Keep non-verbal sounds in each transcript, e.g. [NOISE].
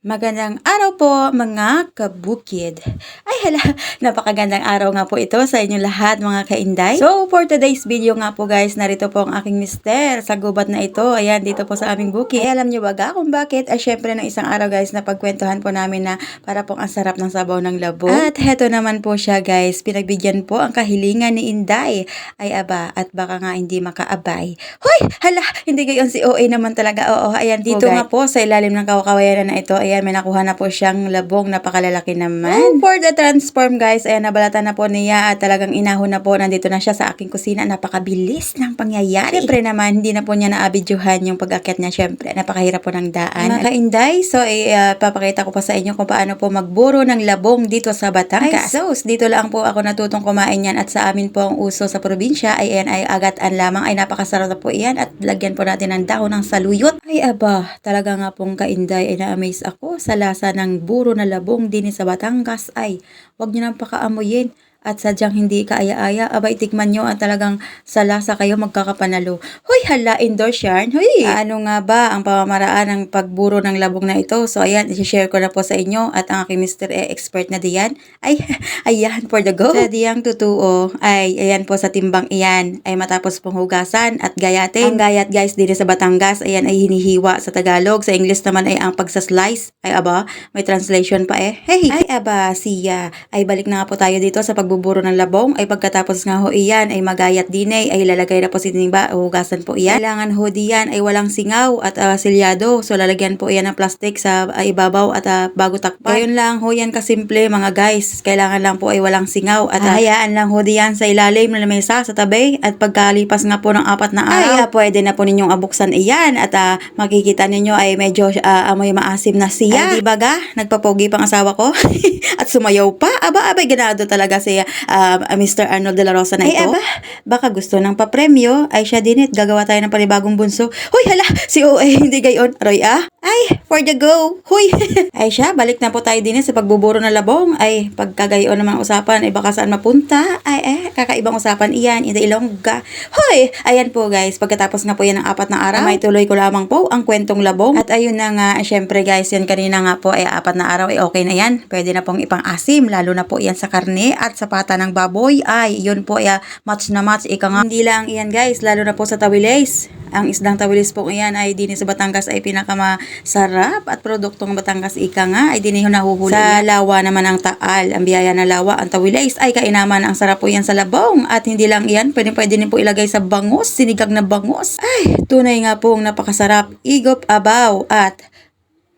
Magandang araw po mga kabukid. Ay hala, [LAUGHS] napakagandang araw nga po ito sa inyong lahat mga kainday. So for today's video nga po guys, narito po ang aking mister sa gubat na ito. Ayan, dito po sa aming bukid. Ay, alam niyo ba ga kung bakit? Ay syempre ng isang araw guys na pagkwentuhan po namin na para pong ang sarap ng sabaw ng labo. At heto naman po siya guys, pinagbigyan po ang kahilingan ni Inday. Ay aba, at baka nga hindi makaabay. Hoy, hala, hindi gayon si OA naman talaga. Oo, ayan dito Okay. nga po sa ilalim ng kawakawayan na ito. Ayan, may nakuha na po siyang labong napakalalaki naman. For the transform guys, ayan, nabalatan na po niya at talagang inahon na po. Nandito na siya sa aking kusina. Napakabilis ng pangyayari. Siyempre naman, hindi na po niya naabidyohan yung pag-akit niya. Siyempre, napakahirap po ng daan. Mga kainday, so eh, ah, papakita ko pa sa inyo kung paano po magburo ng labong dito sa Batangas. Ay, sus, dito lang po ako natutong kumain yan at sa amin po ang uso sa probinsya ay ayan ay agatan lamang ay napakasarap na po iyan at lagyan po natin ng dahon ng saluyot. Ay aba, talaga nga pong kainday ay na-amaze ako sa lasa ng buro na labong din sa Batangas ay wag niyo nang pakaamuyin at sadyang hindi kaaya-aya, abay tikman nyo at talagang sa lasa kayo magkakapanalo. Hoy, hala, indoor yarn. Hoy, ano nga ba ang pamamaraan ng pagburo ng labong na ito? So, ayan, isi-share ko na po sa inyo at ang aking Mr. E expert na diyan. Ay, [LAUGHS] ayan, for the go. Sa diyang tutuo, ay, ayan po sa timbang iyan, ay matapos pong hugasan at gayatin. Ang gayat guys, dito sa Batangas, ayan ay hinihiwa sa Tagalog. Sa English naman ay ang pagsaslice. Ay, aba, may translation pa eh. Hey, ay, aba, siya. Ay, balik na nga po tayo dito sa pagbuburo ng labong. Ay, pagkatapos nga ho iyan, ay magayat din eh. Ay, lalagay na po si Timba, hugasan po iyan. Kailangan ho diyan ay walang singaw at ah, silyado. So, lalagyan po iyan ng plastic sa ah, ibabaw at ah, bago takpan. Ayun lang ho yan kasimple mga guys. Kailangan lang po ay walang singaw at ah, hayaan lang ho diyan sa ilalim ng lamesa sa tabi at pagkalipas nga po ng apat na araw, ay ah, pwede na po ninyong abuksan iyan at ah, makikita ninyo ay medyo ah, amoy maasim na siya. Ay, di ba ga? Nagpapogi pang asawa ko [LAUGHS] at sumayaw pa. Aba, abay, ganado talaga si ah, Mr. Arnold de la Rosa na ito. Ay, aba, baka gusto ng papremyo. Ay, siya din it. Gagawa tayo ng panibagong bunso. Hoy, hala, si OA, [LAUGHS] hindi gayon. Roy, ah? Ay, for the go. Huy. [LAUGHS] ay siya, balik na po tayo din sa pagbuburo ng labong. Ay, pagkagayon naman usapan, ay baka saan mapunta. Ay, eh, kakaibang usapan iyan. Ida ilongga. Hoy! Ayan po guys, pagkatapos nga po yan ng apat na araw, may tuloy ko lamang po ang kwentong labong. At ayun na nga, syempre guys, yan kanina nga po ay apat na araw, ay okay na yan. Pwede na pong ipang-asim, lalo na po yan sa karne at sa pata ng baboy. Ay, yun po ay ah, match na match. Ika nga, hindi lang iyan guys, lalo na po sa tawilis. Ang isdang tawilis po iyan ay din sa Batangas ay pinakamasarap at produktong Batangas ika nga ay din nahuhuli. Sa lawa naman ang taal, ang biyaya na lawa, ang tawilis ay kainaman ang sarap po yan sa labong. At hindi lang iyan, pwede pwede din po ilagay sa bangus, sinigang na bangus. Ay, tunay nga pong napakasarap. Igop abaw at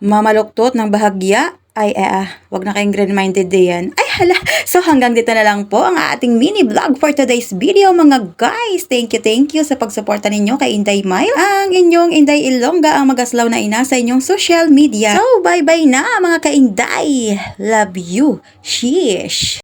mamaluktot ng bahagya. Ay, eh, ah, wag na kayong grand-minded diyan. Ay, hala. So, hanggang dito na lang po ang ating mini vlog for today's video, mga guys. Thank you, thank you sa pagsuporta ninyo kay Inday Mile. Ang inyong Inday Ilongga, ang magaslaw na ina sa inyong social media. So, bye-bye na, mga ka-Inday. Love you. Sheesh.